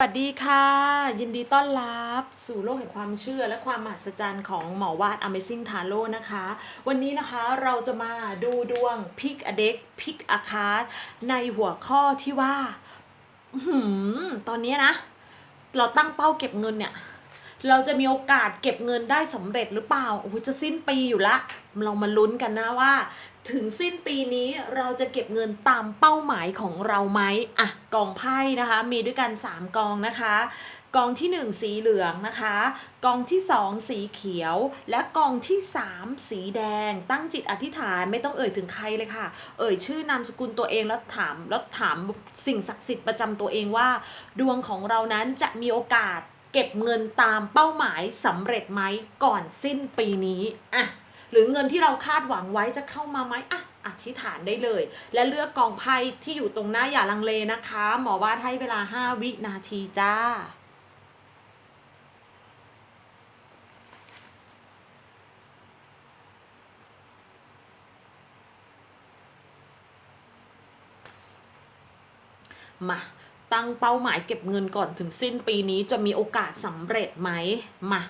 สวัสดีค่ะ ยินดีต้อนรับสู่โลกแห่งความเชื่อและความมหัศจรรย์ของหมอวาด Amazing Tarot นะคะ วันนี้นะคะเราจะมาดูดวง Pick a Deck Pick a Card ในหัวข้อที่ว่าหือตอนนี้นะ เราตั้งเป้าเก็บเงินเนี่ย เราจะมีโอกาสเก็บเงินได้สำเร็จหรือเปล่าโอ้จะสิ้นปีอยู่ละ เรามาลุ้นกันนะว่า ถึงสิ้นปีนี้เราจะเก็บเงินตามเป้าหมายของเราไหมอะกองไพ่นะคะ มีด้วยกัน 3 กองนะคะ กองที่ 1 สีเหลืองนะคะ กองที่ 2 สีเขียว และกองที่ 3 สีแดง ตั้งจิตอธิษฐานไม่ต้องเอ่ยถึงใครเลยค่ะ เอ่ยชื่อนามสกุลตัวเองแล้วถามแล้วถามสิ่งศักดิ์สิทธิ์ประจำตัวเองว่า ดวงของเรานั้นจะมีโอกาสเก็บเงินตามเป้าหมายสำเร็จไหมก่อนสิ้นปีนี้อะ หรือเงินที่เราคาดหวังไว้จะเข้ามาไหมอะอธิษฐานได้เลย และเลือกกองไพ่ที่อยู่ตรงหน้าอย่าลังเลนะคะ หมอวาดให้เวลา 5 วินาทีจ้ามาตั้งเป้าหมายเก็บเงินก่อนถึงสิ้นปีนี้จะมีโอกาสสำเร็จไหมมา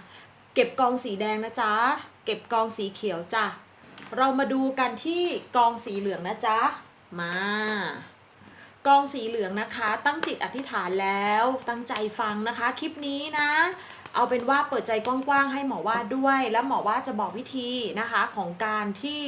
เก็บกองสีแดงนะจ๊ะ เก็บกองสีเขียวจ้ะ เรามาดูกันที่กองสีเหลืองนะจ๊ะ มา กองสีเหลืองนะคะ ตั้งจิตอธิษฐานแล้ว ตั้งใจฟังนะคะ คลิปนี้นะ เอาเป็นว่าเปิดใจกว้างๆให้หมอว่าด้วย แล้วหมอว่าจะบอกวิธีนะคะของการที่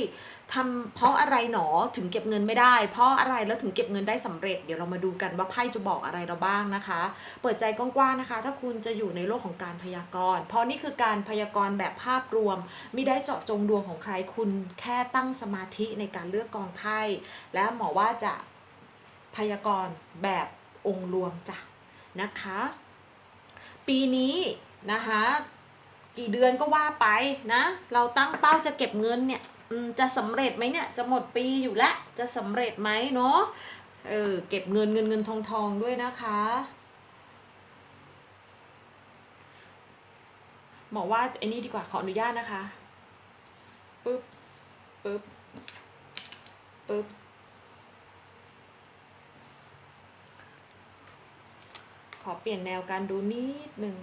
ทำเพราะอะไรหนอถึงเก็บเงินไม่ได้ เพราะอะไรแล้วถึงเก็บเงินได้สำเร็จ เดี๋ยวเรามาดูกันว่าไพ่จะบอกอะไรเราบ้างนะคะ เปิดใจกว้างๆนะคะ ถ้าคุณจะอยู่ในโลกของการพยากรณ์ เพราะนี่คือการพยากรณ์แบบภาพรวมไม่ได้เจาะจงดวงของใครคุณแค่ตั้งสมาธิในการเลือกกองไพ่และหมอว่าจะพยากรณ์แบบองค์รวมจ้ะนะคะ ปีนี้ นะคะ กี่เดือนก็ว่าไปนะ เราตั้งเป้าจะเก็บเงินเนี่ยจะสำเร็จไหมเนี่ยจะหมดปีอยู่แล้วจะสำเร็จไหมเนาะเออเก็บเงินเงินเงินทองทองด้วยนะคะบอกว่าไอ้นี่ดีกว่าขออนุญาตนะคะปึ๊บปึ๊บปึ๊บขอเปลี่ยนแนวการดูนิดหนึ่ง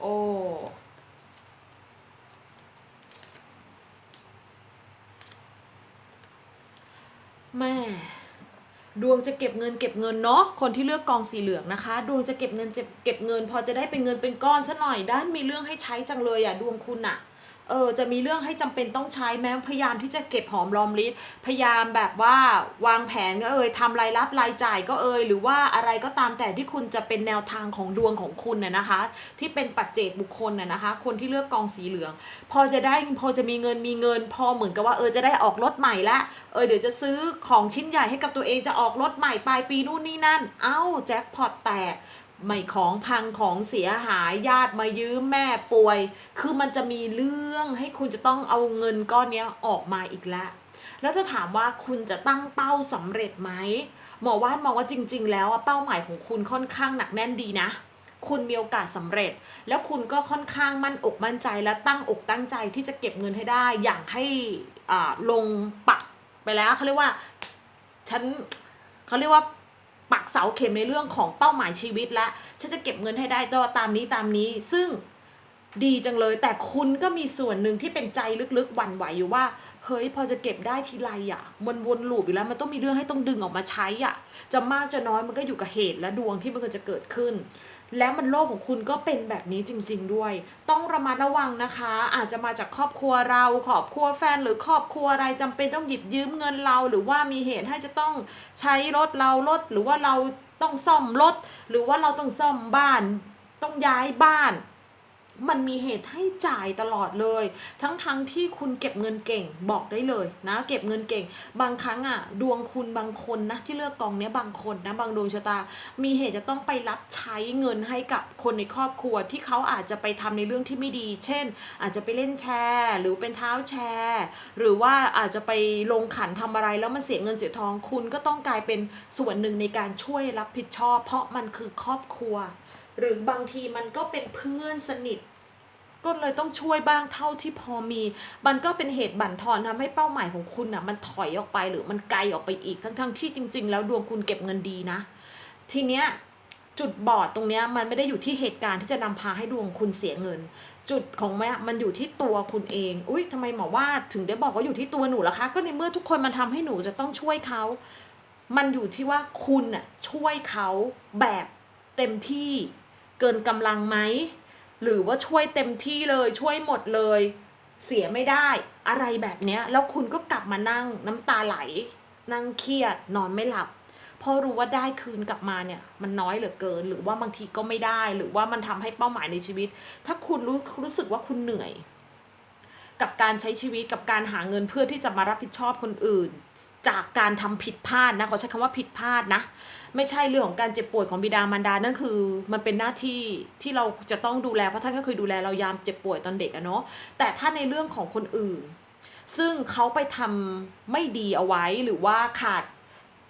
โอ้ แม่ ด วงจะเก็บเงินเก็บเงินเนาะคนที่เลือกกองสีเหลืองนะคะ ดวงจะเก็บเงินจะเก็บเงิน พอจะได้เป็นเงินเป็นก้อนซะหน่อยด้านมีเรื่องให้ใช้จังเลยอะดวงคุณอะ เออจะมีเรื่องให้จำเป็นต้องใช้แม้พยายามที่จะเก็บหอมรอมริบพยายามแบบว่าวางแผนก็เอ่ยทำรายรับรายจ่ายก็เอ่ยหรือว่าอะไรก็ตามแต่ที่คุณจะเป็นแนวทางของดวงของคุณน่ะนะคะ ที่เป็นปัจเจกบุคคลน่ะนะคะ คนที่เลือกกองสีเหลือง พอจะได้พอจะมีเงินมีเงิน พอเหมือนกับว่าเออจะได้ออกรถใหม่ละเออเดี๋ยวจะซื้อของชิ้นใหญ่ให้กับตัวเองจะออกรถใหม่ปลายปีนู่นนี่นั่น เอ้าแจ็คพอตแตก ไม่ของพังของเสียหายญาติมายืมแม่ป่วย คือมันจะมีเรื่องให้คุณจะต้องเอาเงินก้อนนี้ออกมาอีกแล้ว แล้วจะถามว่าคุณจะตั้งเป้าสำเร็จไหมหมอว่านมองว่าจริง ๆ แล้วอะเป้าหมายของคุณค่อนข้างหนักแน่นดีนะคุณมีโอกาสสำเร็จ แล้วคุณก็ค่อนข้างมั่นอกมั่นใจและตั้งอกตั้งใจที่จะเก็บเงินให้ได้ อย่างให้อ่าลงปักไปแล้วเขาเรียกว่าฉันเขาเรียกว่า ปักเสาเข็มในเรื่องของเป้าหมายชีวิตละฉันจะเก็บเงินให้ได้ต่อตามนี้ตามนี้ ซึ่งดีจังเลย แต่คุณก็มีส่วนหนึ่งที่เป็นใจลึกๆหวั่นไหวอยู่ว่า เฮ้ยพอจะเก็บได้ทีไรอะมันวนลูปอยู่แล้วมันต้องมีเรื่องให้ต้องดึงออกมาใช้อะจะมากจะน้อยมันก็อยู่กับเหตุและดวงที่มันจะเกิดขึ้น แล้วมันโลกของคุณก็เป็นแบบนี้จริง ๆ ด้วย ต้องระมัดระวังนะคะ อาจจะมาจากครอบครัวเราครอบครัวแฟนหรือครอบครัวอะไรจำเป็นต้องหยิบยืมเงินเรา หรือว่ามีเหตุให้จะต้องใช้รถเรารถหรือว่าเราต้องซ่อมรถหรือว่าเราต้องซ่อมบ้าน ต้องย้ายบ้าน มันมีเหตุให้จ่ายตลอดเลย ทั้งๆทที่คุณเก็บเงินเก่งบอกได้เลยนะ เก็บเงินเก่ง บางครั้งอะดวงคุณบางคนนะที่เลือกกองเนี้ยบางคนนะบางดวงชะตา มีเหตุจะต้องไปรับใช้เงินให้กับคนในครอบครัวที่เขาอาจจะไปทำในเรื่องที่ไม่ดี เช่น อาจจะไปเล่นแชร์ หรือเป็นเท้าแชร์ หรือว่าอาจจะไปลงขันทำอะไรแล้วมันเสียเงินเสียทองคุณก็ต้องกลายเป็นส่วนหนึ่งในการช่วยรับผิดชอบ เพราะมันคือครอบครัว หรือบางทีมันก็เป็นเพื่อนสนิท ก็เลยต้องช่วยบ้างเท่าที่พอมี มันก็เป็นเหตุบั่นทอนทำให้เป้าหมายของคุณอะมันถอยออกไปหรือมันไกลออกไปอีกทั้งๆที่จริง ๆ แล้วดวงคุณเก็บเงินดีนะ ทีเนี้ยจุดบอดตรงเนี้ยมันไม่ได้อยู่ที่เหตุการณ์ที่จะนำพาให้ดวงคุณเสียเงิน จุดของแม่มันอยู่ที่ตัวคุณเอง อุ้ยทำไมหมอว่าถึงได้บอกว่าอยู่ที่ตัวหนูล่ะคะ ก็ในเมื่อทุกคนมันทำให้หนูจะต้องช่วยเขา มันอยู่ที่ว่าคุณน่ะช่วยเขาแบบเต็มที่ เกินกำลังไหมหรือว่าช่วยเต็มที่เลยช่วยหมดเลย เสียไม่ได้อะไรแบบเนี้ย แล้วคุณก็กลับมานั่งน้ำตาไหล นั่งเครียดนอนไม่หลับเพราะรู้ว่าได้คืนกลับมาเนี่ยมันน้อยเหลือเกิน หรือว่าบางทีก็ไม่ได้ หรือว่ามันทำให้เป้าหมายในชีวิต ถ้าคุณรู้รู้สึกว่าคุณเหนื่อย กับการใช้ชีวิตกับการหาเงินเพื่อที่จะมารับผิดชอบคนอื่น จากการทำผิดพลาดนะขอใช้คำว่าผิดพลาดนะ ไม่ใช่เรื่องของการเจ็บป่วยของบิดามารดานั่นคือ มันเป็นหน้าที่ที่เราจะต้องดูแลเพราะท่านก็เคยดูแลเรายามเจ็บป่วยตอนเด็กอะเนาะแต่ถ้าในเรื่องของคนอื่น ซึ่งเขาไปทำไม่ดีเอาไว้หรือว่าขาด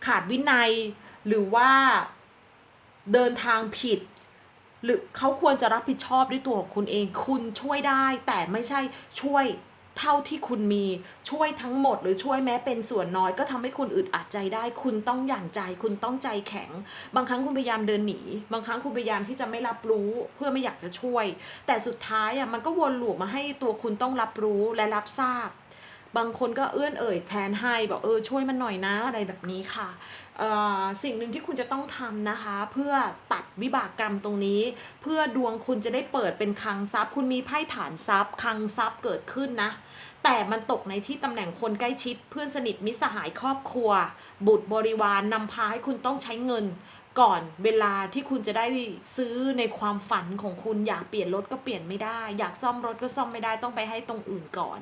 ขาดวินัย หรือว่าเดินทางผิด หรือเขาควรจะรับผิดชอบด้วยตัวของคุณเอง คุณช่วยได้ แต่ไม่ใช่ช่วย เท่าที่คุณมีช่วยทั้งหมด หรือช่วยแม้เป็นส่วนน้อย ก็ทำให้คุณอึดอัดใจได้ คุณต้องอย่างใจ คุณต้องใจแข็ง บางครั้งคุณพยายามเดินหนี บางครั้งคุณพยายามที่จะไม่รับรู้เพื่อไม่อยากจะช่วย แต่สุดท้ายอะมันก็วนลูปมาให้ตัวคุณต้องรับรู้และรับทราบ บางคนก็เอื้อนเอ่ยแทนให้บอกเออช่วยมันหน่อยนะอะไรแบบนี้ค่ะสิ่งหนึ่งที่คุณจะต้องทำนะคะ เพื่อตัดวิบากกรรมตรงนี้ เพื่อดวงคุณจะได้เปิดเป็นคังทรัพย์ คุณมีไพ่ฐานทรัพย์คังทรัพย์เกิดขึ้นนะ แต่มันตกในที่ตำแหน่งคนใกล้ชิด เพื่อนสนิทมิตรสหายครอบครัว บุตรบริวารนนำพาให้คุณต้องใช้เงิน ก่อนเวลาที่คุณจะได้ซื้อในความฝันของคุณอยากเปลี่ยนรถก็เปลี่ยนไม่ได้ อยากซ่อมรถก็ซ่อมไม่ได้ต้องไปให้ตรงอื่นก่อน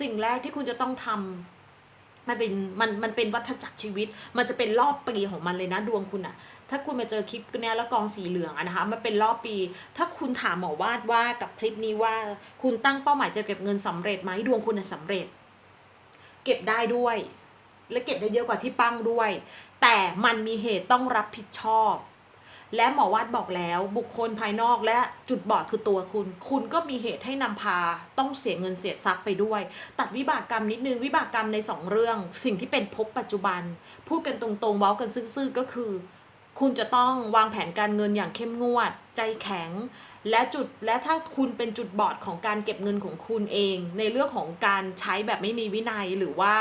สิ่งแรกที่คุณจะต้องทำมันเป็นมันมันเป็นวัฏจักรชีวิต มันจะเป็นรอบปีของมันเลยนะดวงคุณอะถ้าคุณมาเจอคลิปเนี้ยแล้วกองสีเหลืองอะนะคะมันเป็นรอบปี ถ้าคุณถามหมอวาดว่ากับคลิปนี้ว่า คุณตั้งเป้าหมายจะเก็บเงินสำเร็จไหมดวงคุณน่ะสำเร็จ เก็บได้ด้วยและเก็บได้เยอะกว่าที่ปั้งด้วย แต่มันมีเหตุต้องรับผิดชอบ และหมอวัดบอกแล้วบุคคลภายนอกและจุดบอดคือตัวคุณ คุณก็มีเหตุให้นำพาต้องเสียเงินเสียทรัพย์ไปด้วย ตัดวิบากกรรมนิดนึงวิบากกรรมในสองเรื่อง สิ่งที่เป็นภพปัจจุบัน พูดกันตรงๆเว้ากันซื่อๆก็คือ คุณจะต้องวางแผนการเงินอย่างเข้มงวด ใจแข็ง และจุดและถ้าคุณเป็นจุดบอดของการเก็บเงินของคุณเอง ในเรื่องของการใช้แบบไม่มีวินัยหรือว่า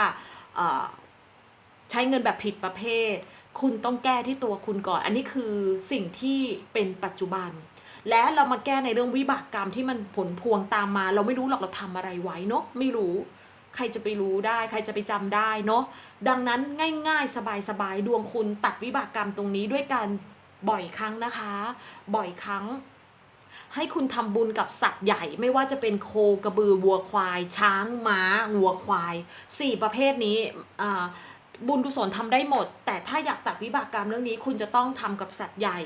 ใช้เงินแบบผิดประเภท คุณต้องแก้ที่ตัวคุณก่อน อันนี้คือสิ่งที่เป็นปัจจุบัน และเรามาแก้ในเรื่องวิบากกรรมที่มันผลพวงตามมา เราไม่รู้หรอกเราทำอะไรไว้เนาะไม่รู้ ใครจะไปรู้ได้ ใครจะไปจำได้เนาะดังนั้นง่ายๆ สบายๆดวงคุณตัดวิบากกรรมตรงนี้ด้วยการบ่อยครั้งนะคะ บ่อยครั้งให้คุณทำบุญกับสัตว์ใหญ่ไม่ว่าจะเป็นโคกระบือวัวควาย ช้างม้าวัวควายสี่ประเภทนี้อ่า บุญกุศลทำได้หมด แต่ถ้าอยากตัดวิบากกรรมเรื่องนี้ คุณจะต้องทำกับสัตว์ใหญ่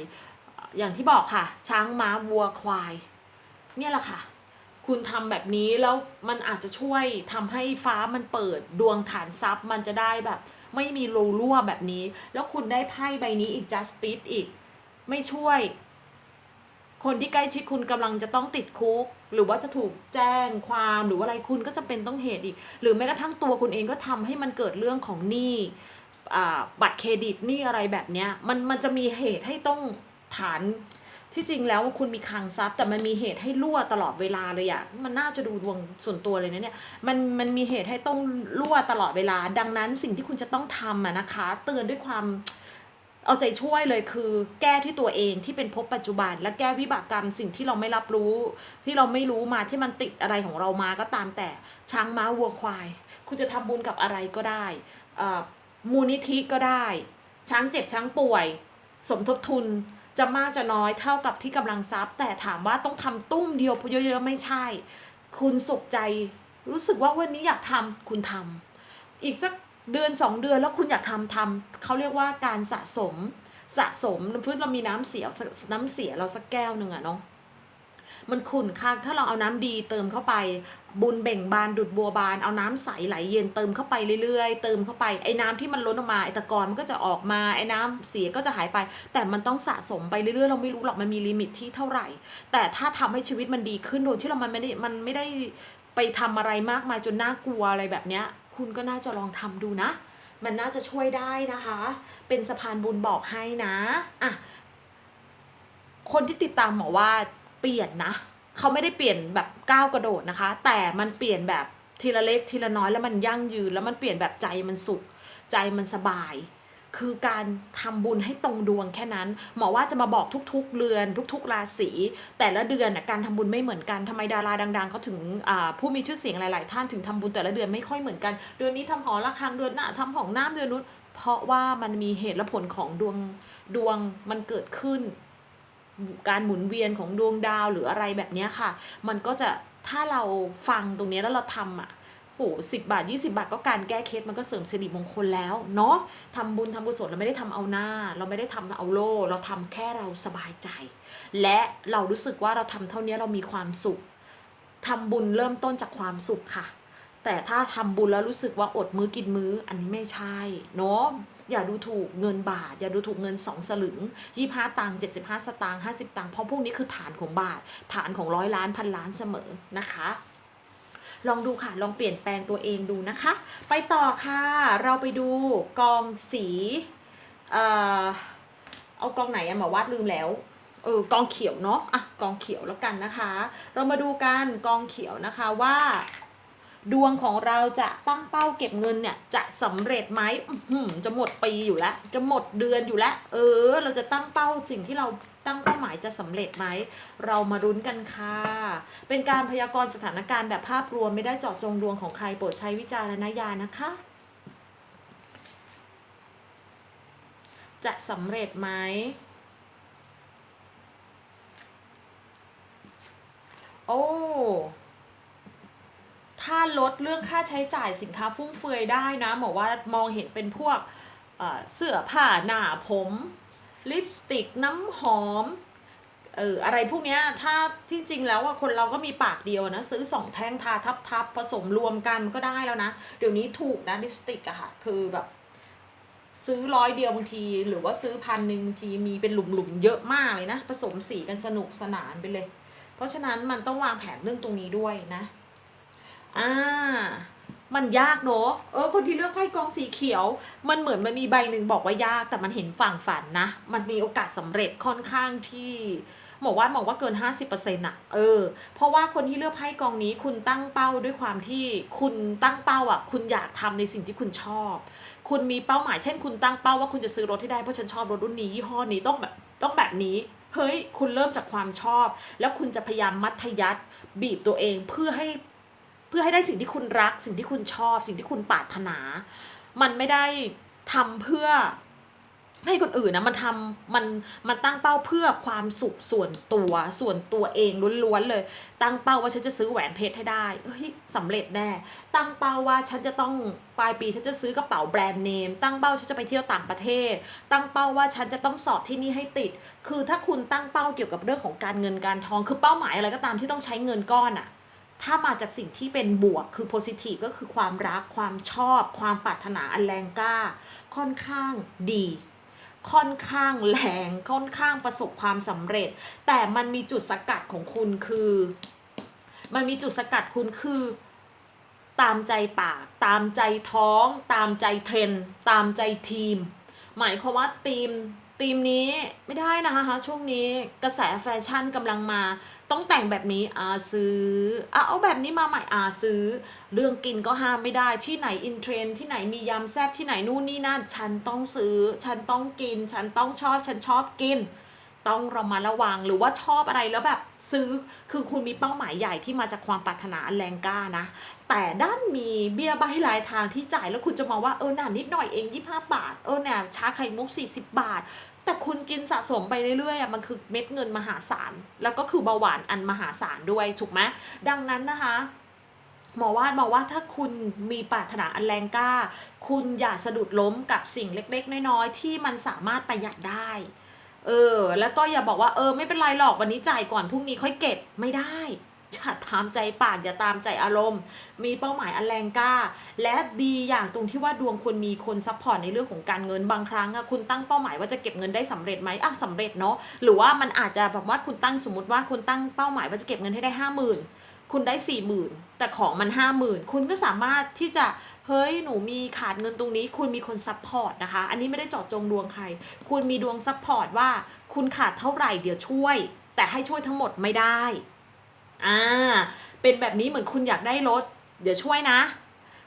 อย่างที่บอกค่ะ ช้างม้าวัวควาย เนี่ยแหละค่ะ คุณทำแบบนี้แล้วมันอาจจะช่วยทำให้ฟ้ามันเปิดดวงฐานทรัพย์ มันจะได้แบบ ไม่มีรูรั่วแบบนี้ แล้วคุณได้ไพ่ใบนี้อีก justice อีก ไม่ช่วย คนที่ใกล้ชิดคุณกำลังจะต้องติดคุก หรือว่าจะถูกแจ้งความหรือว่าอะไรคุณก็จะเป็นต้องเหตุอีก หรือแม้กระทั่งตัวคุณเองก็ทำให้มันเกิดเรื่องของหนี้บัตรเครดิตหนี้อะไรแบบเนี้ยมันมันจะมีเหตุให้ต้องฐานที่จริงแล้วคุณมีคังทรัพย์ แต่มันมีเหตุให้รั่วตลอดเวลาเลยอะมันน่าจะดูดวงส่วนตัวเลยนะเนี่ยมันมันมีเหตุให้ต้องรั่วตลอดเวลา ดังนั้นสิ่งที่คุณจะต้องทำอะนะคะ เตือนด้วยความ เอาใจช่วยเลยคือแก้ที่ตัวเองที่เป็นภพปัจจุบัน และแก้วิบากกรรมสิ่งที่เราไม่รับรู้ ที่เราไม่รู้มาที่มันติดอะไรของเรามาก็ตามแต่ช้างม้าวัวควาย คุณจะทำบุญกับอะไรก็ได้อ่อมูลนิธิก็ได้ ช้างเจ็บช้างป่วย สมทบทุนจะมากจะน้อยเท่ากับที่กำลังทรัพย์ แต่ถามว่าต้องทำตุ้มเดียวเยอะๆไม่ใช่ คุณสุขใจ รู้สึกว่าวันนี้อยากทำคุณทำอีกสัก เดือนสองเดือนแล้วคุณอยากทำทำเขาเรียกว่าการสะสมสะสมพื้นเรามีน้ำเสียน้ำเสียเราสักแก้วหนึ่งอะเนาะมันขุ่นคักถ้าเราเอาน้ำดีเติมเข้าไป บุญเบ่งบานดุดบัวบาน เอาน้ำใสไหลเย็นเติมเข้าไปเรื่อยๆ เติมเข้าไปไอ้น้ำที่มันล้นออกมาไอ้ตะกอนมันก็จะออกมาไอ้น้ำเสียก็จะหายไป แต่มันต้องสะสมไปเรื่อยๆ เราไม่รู้หรอกมันมีลิมิตที่เท่าไหร่ แต่ถ้าทำให้ชีวิตมันดีขึ้นโดยที่เรามันไม่ได้มันไม่ได้ไปทำอะไรมากมายจนน่ากลัวอะไรแบบเนี้ย คุณก็น่าจะลองทำดูนะ มันน่าจะช่วยได้นะคะ เป็นสะพานบุญบอกให้นะอะคนที่ติดตามหมอว่าเปลี่ยนนะเขาไม่ได้เปลี่ยนแบบก้าวกระโดดนะคะ แต่มันเปลี่ยนแบบทีละเล็กทีละน้อยแล้วมันยั่งยืน แล้วมันเปลี่ยนแบบใจมันสุข ใจมันสบาย คือการทำบุญให้ตรงดวงแค่นั้น หมอว่าจะมาบอกทุกๆเรือน ทุก ๆ ราศีแต่ละเดือนการทำบุญไม่เหมือนกันทำไมดาราดังๆเขาถึงผู้มีชื่อเสียงหลาย ๆ ท่านถึงทำบุญแต่ละเดือนไม่ค่อยเหมือนกัน เดือนนี้ทำหอระฆังเดือนหน้าทำของน้ำเดือนนู้นเพราะว่ามันมีเหตุและผลของดวงดวงมันเกิดขึ้น การหมุนเวียนของดวงดาวหรืออะไรแบบนี้ค่ะ มันก็จะถ้าเราฟังตรงนี้แล้วเราทำอะ โหสิบาท 20 บาทก็การแก้เคสมันก็เสริมสิริมงคลแล้วเนาะทำบุญทำกุศลเราไม่ได้ทำเอาหน้า เราไม่ได้ทำเอาโล่เราทำแค่เราสบายใจ และเรารู้สึกว่าเราทำเท่านี้เรามีความสุขทำบุญเริ่มต้นจากความสุขค่ะ แต่ถ้าทำบุญแล้วรู้สึกว่าอดมื้อกินมื้ออันนี้ไม่ใช่เนาะอย่าดูถูกเงินบาท อย่าดูถูกเงินสองสลึงยี่ห้าตังค์เจ็ดสิบห้าสตางค์ห้าสิบตังค์เพราะพวกนี้คือฐานของบาท ฐานของร้อยล้านพันล้านเสมอนะคะ ลองดูค่ะ ลองเปลี่ยนแปลงตัวเองดูนะคะ ไปต่อค่ะ เราไปดูกองสีเอ่อเอากองไหนอะหมอวาดลืมแล้วเออกองเขียวเนาะอะกองเขียวแล้วกันนะคะ เรามาดูกันกองเขียวนะคะว่า ดวงของเราจะตั้งเป้าเก็บเงินเนี่ย จะสำเร็จไหมจะหมดปีอยู่แล้ว จะหมดเดือนอยู่แล้ว เออ เราจะตั้งเป้าสิ่งที่เราตั้งเป้าหมายจะสำเร็จไหม เรามารุ้นกันค่ะ เป็นการพยากรณ์สถานการณ์แบบภาพรวมไม่ได้เจาะจงดวงของใครโปรดใช้วิจารณญาณนะคะ จะสำเร็จไหมโอ้ ถ้าลดเรื่องค่าใช้จ่ายสินค้าฟุ่มเฟือยได้นะหมอว่ามองเห็นเป็นพวกเสื้อผ้าหน้าผมลิปสติกน้ำหอมเอออะไรพวกเนี้ยถ้าที่จริงแล้วอะคนเราก็มีปากเดียวนะซื้อสองแท่งทาทับทับๆผสมรวมกันก็ได้แล้วนะ เดี๋ยวนี้ถูกนะลิปสติกอะค่ะ คือแบบ ซื้อร้อยเดียวบางที หรือว่าซื้อพันหนึ่งบางทีมีเป็นหลุมๆเยอะมากเลยนะ ผสมสีกันสนุกสนานไปเลย เพราะฉะนั้นมันต้องวางแผนเรื่องตรงนี้ด้วยนะ อ่า มันยากเนอะเออ คนที่เลือกไพ่กองสีเขียว มันเหมือนมันมีใบหนึ่งบอกว่ายากแต่มันเห็นฝั่งฝันนะ มันมีโอกาสสำเร็จค่อนข้างที่หมอกว่าหมอกว่าเกิน 50%อะเออ เพราะว่าคนที่เลือกไพ่กองนี้คุณตั้งเป้าด้วยความที่คุณตั้งเป้าอะ คุณอยากทำในสิ่งที่คุณชอบ คุณมีเป้าหมายเช่น คุณตั้งเป้าว่าคุณจะซื้อรถให้ได้เพราะฉันชอบรถรุ่นนี้ยี่ห้อนี้ต้องแบบต้องแบบนี้ เฮ้ย คุณเริ่มจากความชอบ แล้วคุณจะพยายามมัธยัติบีบตัวเองเพื่อให้ พื่อให้ได้สิ่งที่คุณรัก สิ่งที่คุณชอบ สิ่งที่คุณปรารถนา มันไม่ได้ทำเพื่อให้คนอื่นนะมันทำมันมันตั้งเป้าเพื่อความสุขส่วนตัวส่วนตัวเองล้วนๆเลย ตั้งเป้าว่าฉันจะซื้อแหวนเพชรให้ได้เฮ้ยสำเร็จแน่ตั้งเป้าว่าฉันจะต้องปลายปีฉันจะซื้อกระเป๋าแบรนด์เนมตั้งเป้าฉันจะไปเที่ยวต่างประเทศ ตั้งเป้าว่าฉันจะต้องสอบที่นี่ให้ติด คือถ้าคุณตั้งเป้าเกี่ยวกับเรื่องของการเงินการทอง คือเป้าหมายอะไรก็ตามที่ต้องใช้เงินก้อนอะ ถ้ามาจากสิ่งที่เป็นบวกคือ positive ก็คือความรักความชอบ ความปรารถนาอันแรงกล้า ค่อนข้างดี ค่อนข้างแรงค่อนข้างประสบความสำเร็จ แต่มันมีจุดสกัดของคุณคือ มันมีจุดสกัดคุณคือตามใจปาก ตามใจท้อง ตามใจเทรนด์ตามใจทีม หมายความว่าทีม ธีมนี้ไม่ได้นะคะช่วงนี้กระแสแฟชั่นกำลังมา ต้องแต่งแบบนี้อาซื้ออะเอาแบบนี้มาใหม่อาซื้อ เรื่องกินก็ห้ามไม่ได้ที่ไหนอินเทรนด์ที่ไหนมียำแซ่บที่ไหนนู่นนี่นั่น ฉันต้องซื้อ ฉันต้องกิน ฉันต้องชอบ ฉันชอบกิน ต้องเรามาระวังหรือว่าชอบอะไรแล้วแบบซื้อคือคุณมีเป้าหมายใหญ่ที่มาจากความปรารถนาอันแรงกล้านะ แต่ด้านมีเบี้ยใบรายทางที่จ่ายแล้วคุณจะมองว่าเออหน่านิดหน่อยเอง 25 บาท เออเนี่ยชาไข่มุก 40 บาท แต่คุณกินสะสมไปเรื่อยๆอะมันคือเม็ดเงินมหาศาล แล้วก็คือเบาหวานอันมหาศาลด้วยถูกไหมดังนั้นนะคะหมอว่าบอกว่าถ้าคุณมีปรารถนาอันแรงกล้า คุณอย่าสะดุดล้มกับสิ่งเล็กๆ น้อยๆ ที่มันสามารถประหยัดได้ เออ แล้วก็อย่าบอกว่าเออไม่เป็นไรหรอกวันนี้จ่ายก่อนพรุ่งนี้ค่อยเก็บไม่ได้อย่าตามใจปากอย่าตามใจอารมณ์ มีเป้าหมายอันแรงกล้า และดีอย่างตรงที่ว่าดวงคุณมีคนซัพพอร์ตในเรื่องของการเงินบางครั้งอะคุณตั้งเป้าหมายว่าจะเก็บเงินได้สำเร็จไหมอะสำเร็จเนาะหรือว่ามันอาจจะแบบว่าคุณตั้งสมมติว่าคุณตั้งเป้าหมายว่าจะเก็บเงินให้ได้ห้าหมื่น คุณได้สี่หมื่นแต่ของมันห้าหมื่นคุณก็สามารถที่จะเฮ้ยหนูมีขาดเงินตรงนี้ คุณมีคนซัพพอร์ตนะคะ อันนี้ไม่ได้เจาะจงดวงใคร คุณมีดวงซัพพอร์ตว่า คุณขาดเท่าไหร่เดี๋ยวช่วย แต่ให้ช่วยทั้งหมดไม่ได้อ่าเป็นแบบนี้เหมือนคุณอยากได้รถ เดี๋ยวช่วยนะ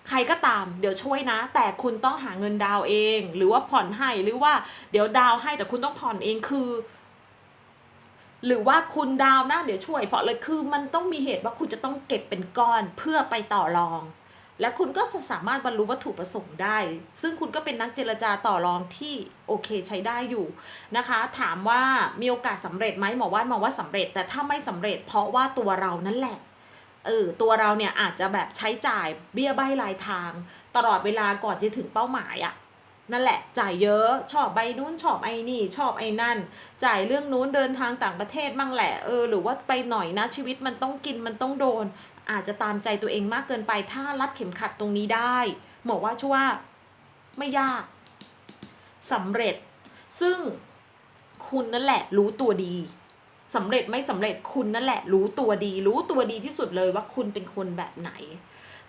ใครก็ตาม เดี๋ยวช่วยนะ แต่คุณต้องหาเงินดาวเอง หรือว่าผ่อนให้หรือว่าเดี๋ยวดาวให้แต่คุณต้องผ่อนเองคือ หรือว่าคุณดาวนะเดี๋ยวช่วยเพราะเลยคือมันต้องมีเหตุว่าคุณจะต้องเก็บเป็นก้อนเพื่อไปต่อรอง และคุณก็จะสามารถบรรลุวัตถุประสงค์ได้ ซึ่งคุณก็เป็นนักเจรจาต่อรองที่โอเคใช้ได้อยู่นะคะ ถามว่ามีโอกาสสำเร็จไหมหมอว่านมองว่าสำเร็จ แต่ถ้าไม่สำเร็จ เพราะว่าตัวเรานั่นแหละเออตัวเราเนี่ยอาจจะแบบใช้จ่ายเบี้ยใบรายทาง ตลอดเวลาก่อนจะถึงเป้าหมายอะ่ะ นั่นแหละ จ่ายเยอะชอบใบนู้นชอบไอ้นี่ ชอบไอ้นั่น จ่ายเรื่องนู้นเดินทางต่างประเทศมั่งแหละเออหรือว่าไปหน่อยนะชีวิตมันต้องกินมันต้องโดน อาจจะตามใจตัวเองมากเกินไปถ้ารัดเข็มขัดตรงนี้ได้บอกว่าช่วาไม่ยากสำเร็จ ซึ่งคุณนั่นแหละ รู้ตัวดีสำเร็จไม่สำเร็จคุณนั่นแหละ รู้ตัวดี รู้ตัวดีที่สุดเลยว่าคุณเป็นคนแบบไหน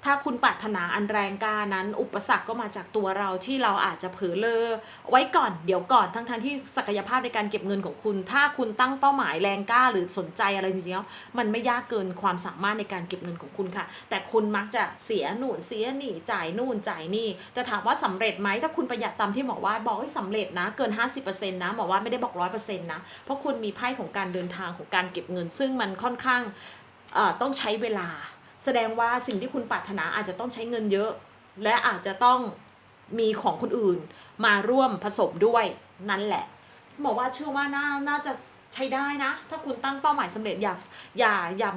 ถ้าคุณปรารถนาอันแรงกล้านั้น อุปสรรคก็มาจากตัวเราที่เราอาจจะเผลอเลอไว้ก่อนเดี๋ยวก่อนทั้งทที่ศักยภาพในการเก็บเงินของคุณ ถ้าคุณตั้งเป้าหมายแรงกล้าหรือสนใจอะไรจริงๆแล้วมันไม่ยากเกินความสามารถในการเก็บเงินของคุณค่ะ แต่คุณมักจะเสียหนุนเสียหนี่จ่ายนู่นจ่ายนี่แต่ถามว่าสำเร็จไหมถ้าคุณประหยัดตามที่หมอว่าบอกให้สำเร็จนะ เกิน 50%นะหมอว่าไม่ได้บอก100%นะเพราะคุณมีไพ่ของการเดินทางของการเก็บเงิน ซึ่งมันค่อนข้างต้องใช้เวลา แสดงว่าสิ่งที่คุณปรารถนาอาจจะต้องใช้เงินเยอะ และอาจจะต้องมีของคนอื่นมาร่วมผสมด้วยนั่นแหละบอกว่าเชื่อว่าน่าน่าจะใช้ได้นะ ถ้าคุณตั้งเป้าหมายสำเร็จอย่าอย่าอย่า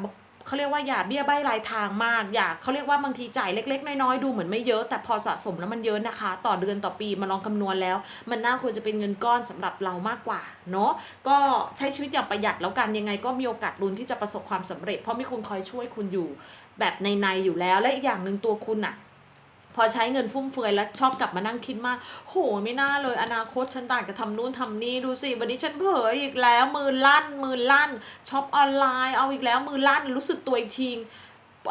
เขาเรียกว่าอย่าเบี้ยใบรายทางมากอย่าเขาเรียกว่าบางทีจ่ายเล็ก ๆ น้อยๆดูเหมือนไม่เยอะแต่พอสะสมแล้วมันเยอะนะคะ ต่อเดือนต่อปีมาลองคำนวณแล้ว มันน่าควรจะเป็นเงินก้อนสำหรับเรามากกว่าเนาะก็ใช้ชีวิตอย่างประหยัดแล้วกันยังไงก็มีโอกาสลุ้นที่จะประสบความสำเร็จ เพราะมีคนคอยช่วยคุณอยู่แบบในๆอยู่แล้ว และอีกอย่างหนึ่งตัวคุณอะ พอใช้เงินฟุ่มเฟือยแล้วชอบกลับมานั่งคิดมาก โหไม่น่าเลยอนาคตฉันต่างจะทำนู่นทำนี่ดูสิวันนี้ฉันเผลออีกแล้วมือลั่นมือลั่นช็อปออนไลน์เอาอีกแล้วมือลั่นรู้สึกตัวอีกที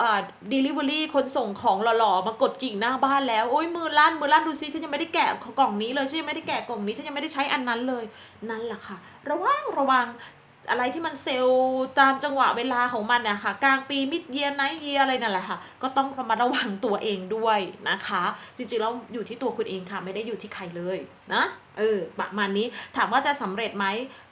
อ่า delivery คนส่งของหล่อๆ มากดกิ่งหน้าบ้านแล้ว โอ้ยมือลั่นมือลั่นดูสิฉันยังไม่ได้แกะกล่องนี้เลยฉันยังไม่ได้แกะกล่องนี้ฉันยังไม่ได้ใช้อันนั้นเลยนั่นแหละค่ะ ระวังระวัง อะไรที่มันเซลล์ตามจังหวะเวลาของมันเนี่ยค่ะกลางปีมิดเยียไนเยียอะไรนั่นแหละค่ะ ก็ต้องระมัดระวังตัวเองด้วยนะคะ จริงๆแล้วอยู่ที่ตัวคุณเองค่ะ ไม่ได้อยู่ที่ใครเลยนะ เออประมาณนี้ถามว่าจะสำเร็จไหม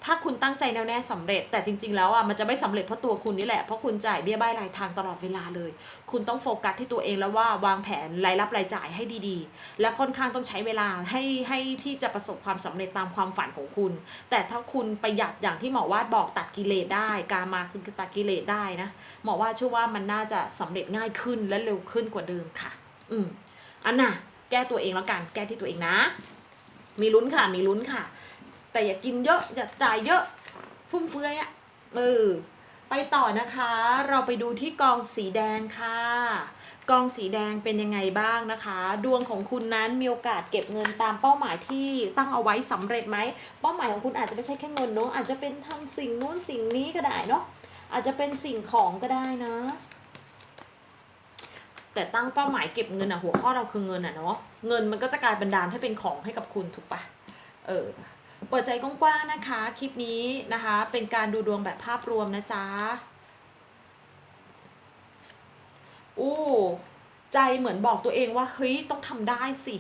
ถ้าคุณตั้งใจแน่วแน่สำเร็จ แต่จริง ๆ แล้วอะมันจะไม่สำเร็จเพราะตัวคุณนี่แหละเพราะคุณจ่ายเบี้ยใบรายทางตลอดเวลาเลย คุณต้องโฟกัสที่ตัวเองแล้วว่าวางแผนรายรับรายจ่ายให้ดีๆ และค่อนข้างต้องใช้เวลาให้ให้ที่จะประสบความสำเร็จตามความฝันของคุณ แต่ถ้าคุณประหยัดอย่างที่หมอวาดบอกตัดกิเลสได้ การมาคือตัดกิเลสได้นะหมอว่าเชื่อว่ามันน่าจะสำเร็จง่ายขึ้นและเร็วขึ้นกว่าเดิมค่ะ อืมอันน่ะ แก้ตัวเองแล้วกัน แก้ที่ตัวเองนะ มีลุ้นค่ะ มีลุ้นค่ะ แต่อย่ากินเยอะ อย่าจ่ายเยอะ ฟุ่มเฟือยอะเออไปต่อนะคะ เราไปดูที่กองสีแดงค่ะ กองสีแดงเป็นยังไงบ้างนะคะ ดวงของคุณนั้นมีโอกาสเก็บเงินตามเป้าหมายที่ตั้งเอาไว้สำเร็จไหม เป้าหมายของคุณอาจจะไม่ใช่แค่เงินเนาะอาจจะเป็นทำสิ่งนู้นสิ่งนี้ก็ได้เนาะ อาจจะเป็นสิ่งของก็ได้นะ แต่ตั้งเป้าหมายเก็บเงินอะหัวข้อเราคือเงินอะเนาะเงินมันก็จะกลายบันดาลให้เป็นของให้กับคุณถูกปะเออเปิดใจกว้างๆนะคะ คลิปนี้นะคะ เป็นการดูดวงแบบภาพรวมนะจ๊ะอู้ใจเหมือนบอกตัวเองว่าเฮ้ยต้องทำได้สิ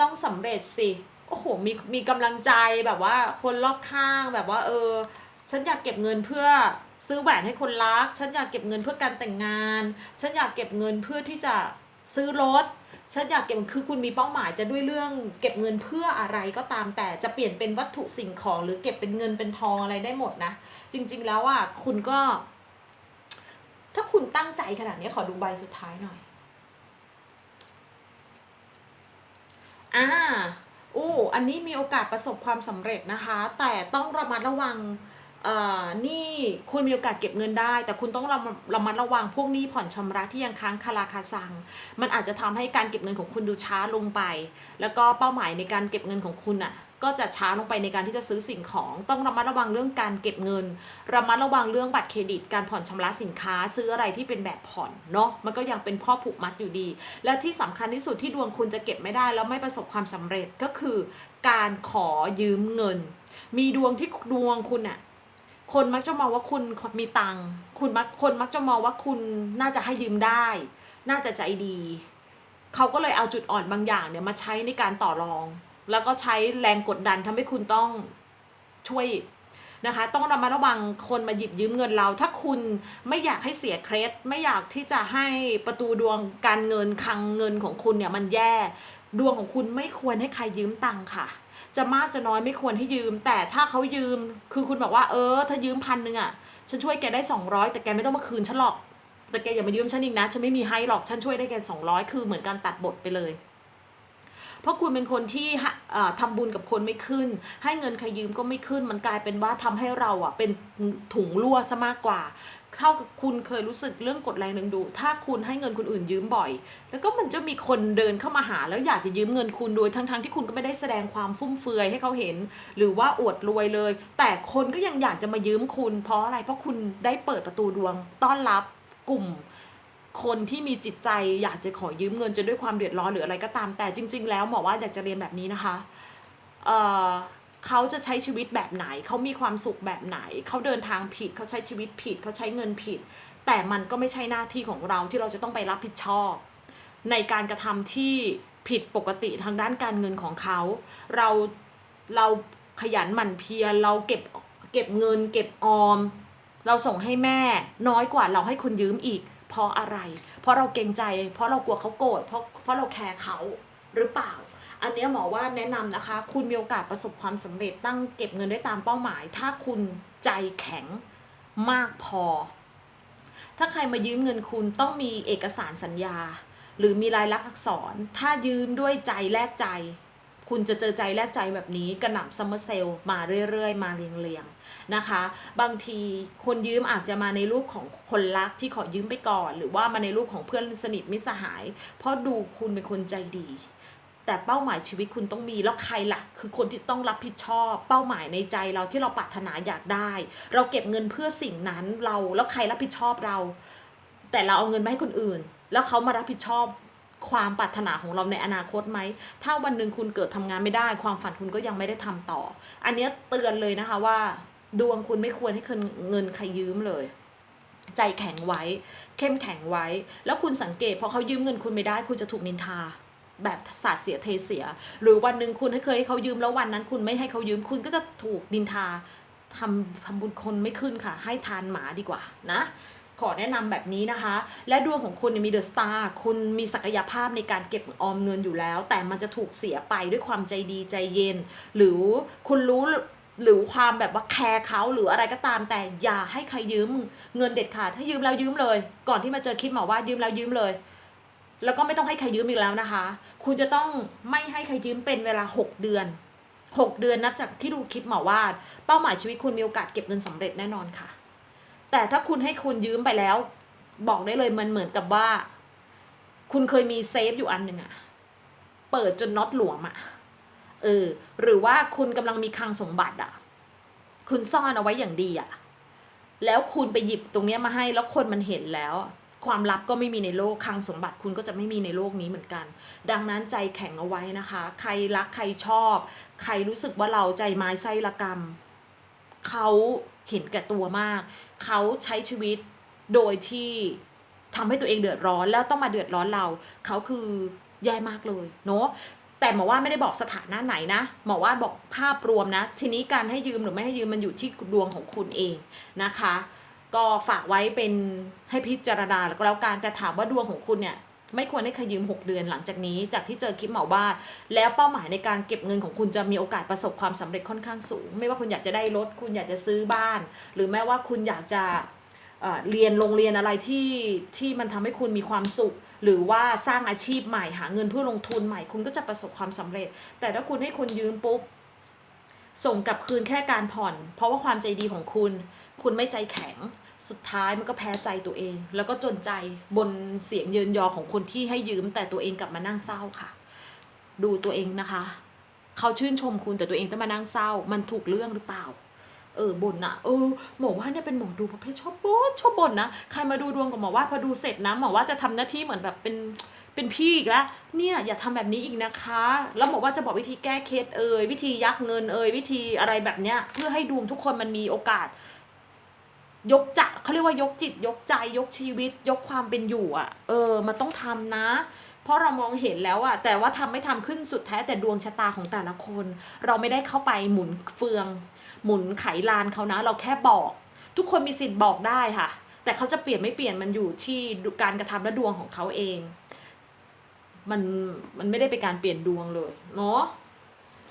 ต้องสำเร็จสิ โอ้โห มีมีกำลังใจแบบว่าคนรอบข้างแบบว่า เออ ฉันอยากเก็บเงินเพื่อซื้อแหวนให้คนรัก ฉันอยากเก็บเงินเพื่อการแต่งงาน ฉันอยากเก็บเงินเพื่อที่จะซื้อรถ ฉันอยากเก็บคือคุณมีเป้าหมายจะด้วยเรื่องเก็บเงินเพื่ออะไรก็ตามแต่จะเปลี่ยนเป็นวัตถุสิ่งของ หรือเก็บเป็นเงินเป็นทองอะไรได้หมดนะ จริง ๆ แล้วอะคุณก็ ถ้าคุณตั้งใจขนาดนี้ขอดูใบสุดท้ายหน่อยอ่าโอ้อันนี้มีโอกาสประสบความสำเร็จนะคะ แต่ต้องระมัดระวัง นี่คุณมีโอกาสเก็บเงินได้ แต่คุณต้องระระมัดระวังพวกนี้ผ่อนชำระที่ยังค้างคาราคาซัง มันอาจจะทำให้การเก็บเงินของคุณดูช้าลงไป แล้วก็เป้าหมายในการเก็บเงินของคุณอะก็จะช้าลงไปในการที่จะซื้อสิ่งของ ต้องระมัดระวังเรื่องการเก็บเงิน ระมัดระวังเรื่องบัตรเครดิต การผ่อนชำระสินค้า ซื้ออะไรที่เป็นแบบผ่อนเนาะมันก็ยังเป็นข้อผูกมัดอยู่ดี และที่สำคัญที่สุดที่ดวงคุณจะเก็บไม่ได้ แล้วไม่ประสบความสำเร็จก็คือ การขอยืมเงิน มีดวงที่ดวงคุณอะ คนมักจะมองว่าคุณมีตังค์คุณมักคนมักจะมองว่าคุณน่าจะให้ยืมได้ น่าจะใจดี เขาก็เลยเอาจุดอ่อนบางอย่างเนี่ยมาใช้ในการต่อรอง แล้วก็ใช้แรงกดดันทำให้คุณต้องช่วยนะคะ ต้องระมัดระวังคนมาหยิบยืมเงินเรา ถ้าคุณไม่อยากให้เสียเครดไม่อยากที่จะให้ประตูดวงการเงินคลังเงินของคุณเนี่ยมันแย่ ดวงของคุณไม่ควรให้ใครยืมตังค์ค่ะ จะมากจะน้อยไม่ควรให้ยืม แต่ถ้าเขายืมคือคุณบอกว่าเออถ้ายืมพันหนึ่งอะฉันช่วยแกได้ 200 แต่แกไม่ต้องมาคืนฉันหรอก แต่แกอย่ามายืมฉันอีกนะฉันไม่มีให้หรอกฉันช่วยได้แค่200 คือเหมือนการตัดบทไปเลย เพราะคุณเป็นคนที่ฮะเอ่อทำบุญกับคนไม่ขึ้น ให้เงินใครยืมก็ไม่ขึ้นมันกลายเป็นว่าทำให้เราอะเป็นถุงรั่วซะมากกว่า เท่ากับคุณเคยรู้สึกเรื่องกดแรงดึงดูดถ้าคุณให้เงินคนอื่นยืมบ่อย แล้วก็มันจะมีคนเดินเข้ามาหา แล้วอยากจะยืมเงินคุณโดยทั้งๆที่คุณก็ไม่ได้แสดงความฟุ่มเฟือยให้เขาเห็น หรือว่าอวดรวยเลย แต่คนก็ยังอยากจะมายืมคุณ เพราะอะไรเพราะคุณได้เปิดประตูดวง ต้อนรับกลุ่มคนที่มีจิตใจอยากจะขอยืมเงินจะด้วยความเดือดร้อนหรืออะไรก็ตามแต่จริง ๆ แล้วหมอว่าอยากจะเรียนแบบนี้นะคะ เอ่อ เขาจะใช้ชีวิตแบบไหน เขามีความสุขแบบไหน เขาเดินทางผิด เขาใช้ชีวิตผิด เขาใช้เงินผิด แต่มันก็ไม่ใช่หน้าที่ของเราที่เราจะต้องไปรับผิดชอบ ในการกระทำที่ผิดปกติทางด้านการเงินของเขา เราเราขยันหมั่นเพียรเราเก็บเก็บเงิน เก็บออม เราส่งให้แม่น้อยกว่าเราให้คนยืมอีก เพราะอะไร เพราะเราเกรงใจ เพราะเรากลัวเขาโกรธเพราะเพราะเราแคร์เขาหรือเปล่า อันนี้หมอว่าแนะนำนะคะ คุณมีโอกาสประสบความสำเร็จตั้งเก็บเงินได้ตามเป้าหมาย ถ้าคุณใจแข็งมากพอ ถ้าใครมายืมเงินคุณต้องมีเอกสารสัญญา หรือมีลายลักษณ์อักษร ถ้ายืมด้วยใจแลกใจ คุณจะเจอใจแลกใจแบบนี้กระหน่ำซัมเมอร์เซลมาเรื่อยๆ มาเรียงๆนะคะ บางทีคนยืมอาจจะมาในรูปของคนรักที่ขอยืมไปก่อน หรือว่ามาในรูปของเพื่อนสนิทมิสหาย เพราะดูคุณเป็นคนใจดี แต่เป้าหมายชีวิตคุณต้องมีแล้วใครล่ะ คือคนที่ต้องรับผิดชอบ เป้าหมายในใจเราที่เราปรารถนาอยากได้ เราเก็บเงินเพื่อสิ่งนั้นเราแล้วใครรับผิดชอบเรา แต่เราเอาเงินมาให้คนอื่น แล้วเขามารับผิดชอบความปรารถนาของเราในอนาคตไหม ถ้าวันหนึ่งคุณเกิดทำงานไม่ได้ ความฝันคุณก็ยังไม่ได้ทำต่อ อันนี้เตือนเลยนะคะว่า ดวงคุณไม่ควรให้เงินใครยืมเลย ใจแข็งไว้ เข้มแข็งไว้ แล้วคุณสังเกตพอเขายืมเงินคุณไม่ได้ คุณจะถูกนินทา แบบสาดเสียเทเสีย หรือวันหนึ่งคุณให้เคยให้เขายืมแล้ววันนั้น คุณไม่ให้เขายืมคุณก็จะถูกนินทาทำทำบุญคนไม่ขึ้นค่ะ ให้ทานหมาดีกว่านะขอแนะนำแบบนี้นะคะ และดวงของคุณมีเดอะสตาร์คุณมีศักยภาพในการเก็บออมเงินอยู่แล้ว แต่มันจะถูกเสียไปด้วยความใจดีใจเย็น หรือคุณรู้หรือความแบบว่าแคร์เขาหรืออะไรก็ตามแต่อย่าให้ใครยืมเงินเด็ดขาดให้ยืมแล้วยืมเลย ก่อนที่มาเจอคลิปหมอว่ายืมแล้วยืมเลย แล้วก็ไม่ต้องให้ใครยืมอีกแล้วนะคะ คุณจะต้องไม่ให้ใครยืมเป็นเวลา 6 เดือน 6 เดือนนับจากที่ดูคลิปหมอว่าเป้าหมายชีวิตคุณมีโอกาสเก็บเงินสำเร็จแน่นอนค่ะ แต่ถ้าคุณให้คุณยืมไปแล้ว บอกได้เลยมันเหมือนกับว่า คุณเคยมีเซฟอยู่อันหนึ่งอะเปิดจนน็อตหลวมอะเออ หรือว่าคุณกำลังมีคลังสมบัติอะคุณซ่อนเอาไว้อย่างดีอะแล้วคุณไปหยิบตรงเนี้ยมาให้แล้วคนมันเห็นแล้ว ความลับก็ไม่มีในโลกคลังสมบัติคุณก็จะไม่มีในโลกนี้เหมือนกัน ดังนั้นใจแข็งเอาไว้นะคะ ใครรักใครชอบ ใครรู้สึกว่าเราใจไม้ไส้ละกรรมเขาเห็นแก่ตัวมาก เขาใช้ชีวิตโดยที่ทำให้ตัวเองเดือดร้อนแล้วต้องมาเดือดร้อนเรา เขาคือแย่มากเลยเนาะแต่หมอว่าไม่ได้บอกสถานะไหนนะหมอว่าบอกภาพรวมนะ ทีนี้การให้ยืมหรือไม่ให้ยืมมันอยู่ที่ดวงของคุณเองนะคะ ก็ฝากไว้เป็นให้พิจารณาแล้วก็แล้วกันแต่ถามว่าดวงของคุณเนี่ยไม่ควรให้ใครยืม 6 เดือนหลังจากนี้จากที่เจอคลิปเหมอว่านแล้วเป้าหมายในการเก็บเงินของคุณจะมีโอกาสประสบความสำเร็จค่อนข้างสูง ไม่ว่าคุณอยากจะได้รถ คุณอยากจะซื้อบ้าน หรือแม้ว่าคุณอยากจะเเรียนโรงเรียนอะไรที่ที่มันทำให้คุณมีความสุข หรือว่าสร้างอาชีพใหม่หาเงินเพื่อลงทุนใหม่คุณก็จะประสบความสำเร็จ แต่ถ้าคุณให้คนยืมปุ๊บส่งกลับคืนแค่การผ่อน เพราะว่าความใจดีของคุณ คุณไม่ใจแข็งสุดท้ายมันก็แพ้ใจตัวเอง แล้วก็จนใจบนเสียงเยินยอของคนที่ให้ยืม แต่ตัวเองกลับมานั่งเศร้าค่ะ ดูตัวเองนะคะ เขาชื่นชมคุณแต่ตัวเองต้องมานั่งเศร้า มันถูกเรื่องหรือเปล่า เออบ่นอะเออหมอว่าเนี่ยเป็นหมอดูประเภทชอบบ่นชอบบ่นนะใครมาดูดวงกับหมอว่าพอดูเสร็จนะหมอว่าจะทำหน้าที่เหมือนแบบเป็นเป็นพี่อีกแล้วเนี่ยอย่าทำแบบนี้อีกนะคะ แล้วหมอว่าจะบอกวิธีแก้เคล็ดเอ่ยวิธียักเงินเอ่ยวิธีอะไรแบบเนี้ยเพื่อให้ดวงทุกคนมันมีโอกาส ยกจะเขาเรียกว่ายกจิต ยกใจยกชีวิต ยกความเป็นอยู่อะ เออ มันต้องทำนะ เพราะเรามองเห็นแล้วอะแต่ว่าทำไม่ทำขึ้นสุดแท้แต่ดวงชะตาของแต่ละคน เราไม่ได้เข้าไปหมุนเฟือง หมุนไขลานเขานะ เราแค่บอก ทุกคนมีสิทธิ์บอกได้ค่ะ แต่เขาจะเปลี่ยนไม่เปลี่ยนมันอยู่ที่การกระทำและดวงของเขาเอง มันมันไม่ได้เป็นการเปลี่ยนดวงเลย เนาะ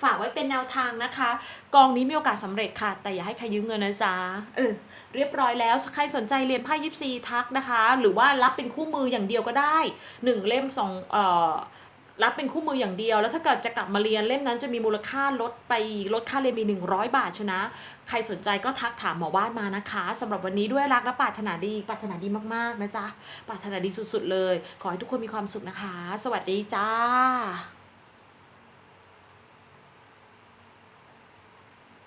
ฝากไว้เป็นแนวทางนะคะ กองนี้มีโอกาสสำเร็จค่ะ แต่อย่าให้ใครยืมเงินนะจ๊ะเออเรียบร้อยแล้วใครสนใจเรียนไพ่ยิปซีทักนะคะ หรือว่ารับเป็นคู่มืออย่างเดียวก็ได้หนึ่งเล่มสองเอ่อรับเป็นคู่มืออย่างเดียว แล้วถ้าเกิดจะกลับมาเรียนเล่มนั้นจะมีมูลค่าลดไปลดค่าเรียนมี 100 บาทชนะ ใครสนใจก็ทักถามหมอบ้านมานะคะสำหรับวันนี้ด้วยรักและปรารถนาดีปรารถนาดีมากๆนะจ๊ะปรารถนาดีสุดๆเลย ขอให้ทุกคนมีความสุขนะคะ สวัสดีจ้า